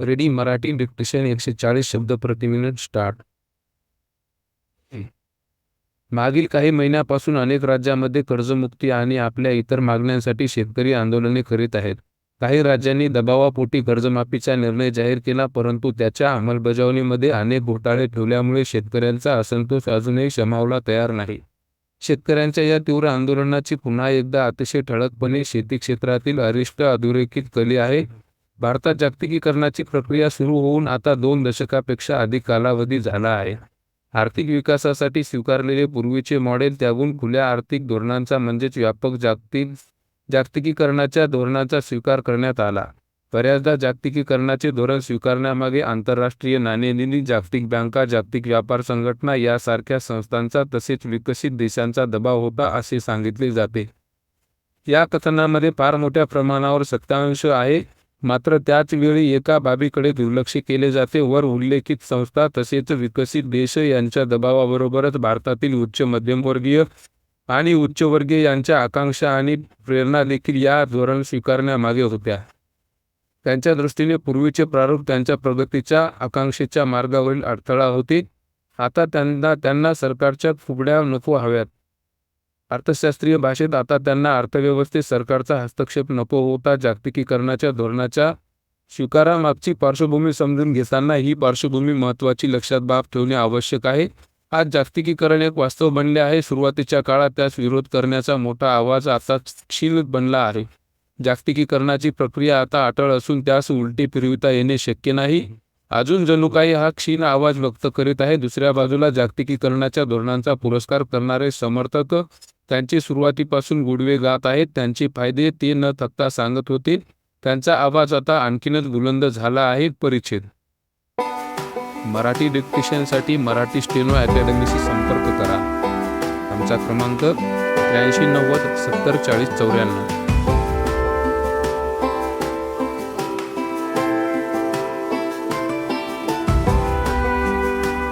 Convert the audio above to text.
Ready Marathi dictation एकशे चाळीस शब्द प्रति मिनिट स्टार्ट मागील काही महिन्यापासून अनेक राज्यांमध्ये कर्जमुक्ती आणि आपल्या इतर मागण्यांसाठी शेतकरी आंदोलने करीत आहेत. काही राज्यांनी दबावापोटी कर्जमाफीचा निर्णय जाहीर केला परंतु त्याच्या अंमलबजावणीमध्ये अनेक घोटाळे ठेवल्यामुळे शेतकऱ्यांचा असंतोष अजूनही शमावला तयार नाही. शेतकऱ्यांच्या या तीव्र आंदोलनाची पुन्हा एकदा अतिशय ठळकपणे शेती क्षेत्रातील अरिष्ट अधोरेखित कली आहे. भारतात जागतिकीकरणाची प्रक्रिया सुरू होऊन आता दोन दशकापेक्षा अधिक कालावधी झाला आहे. आर्थिक विकासासाठी स्वीकारलेले पूर्वीचे मॉडेल त्याहून खुल्या आर्थिक धोरणांचा म्हणजेच व्यापक जागतिक जागतिकीकरणाच्या धोरणाचा स्वीकार करण्यात आला. बऱ्याचदा जागतिकीकरणाचे धोरण स्वीकारण्यामागे आंतरराष्ट्रीय नाणेनिधी जागतिक बँका जागतिक व्यापार संघटना यासारख्या संस्थांचा तसेच विकसित देशांचा दबाव होता असे सांगितले जाते. या कथनामध्ये फार मोठ्या प्रमाणावर सत्तांश आहे. मात्र त्याच वेळी एका बाबीकडे दुर्लक्ष केले जाते. वर उल्लेखित संस्था तसेच विकसित देश यांच्या दबावाबरोबरच भारतातील उच्च मध्यमवर्गीय आणि उच्चवर्गीय यांच्या आकांक्षा आणि प्रेरणा देखील या धोरण स्वीकारण्यामागे होत्या. त्यांच्या दृष्टीने पूर्वीचे प्रारूप त्यांच्या प्रगतीच्या आकांक्षेच्या मार्गावरील अडथळा होते. आता त्यांना त्यांना सरकारच्या फुगड्या नको हव्यात. अर्थशास्त्रीय भाषेत आता त्यांना अर्थव्यवस्थेत सरकारचा हस्तक्षेप नको होता. जागतिकीकरणाच्या धोरणाच्या स्वीकारामागची पार्श्वभूमी समजून घेताना ही पार्श्वभूमी महत्त्वाची लक्षात बाब ठेवणे आवश्यक आहे. आज जागतिकीकरण एक वास्तव बनले आहे. सुरुवातीच्या काळात त्यास विरोध करण्याचा मोठा आवाज आता क्षीण बनला आहे. जागतिकीकरणाची प्रक्रिया आता अटळ असून त्यास उलटी फिरविता येणे शक्य नाही. अजून जणू काही हा क्षीण आवाज व्यक्त करीत आहे. दुसऱ्या बाजूला जागतिकीकरणाच्या धोरणांचा पुरस्कार करणारे समर्थक त्यांचे सुरुवातीपासून गुडवे गात आहेत त्यांचे फायदे ते न थकता सांगत होते. त्यांचा आवाज आता आणखीनच बुलंद झाला आहे परिच्छेद. मराठी डिक्टेशनसाठी मराठी स्टेनो अकॅडमीशी संपर्क करा. आमचा क्रमांक त्र्याऐंशी नव्वद सत्तर चाळीस चौऱ्याण्णव.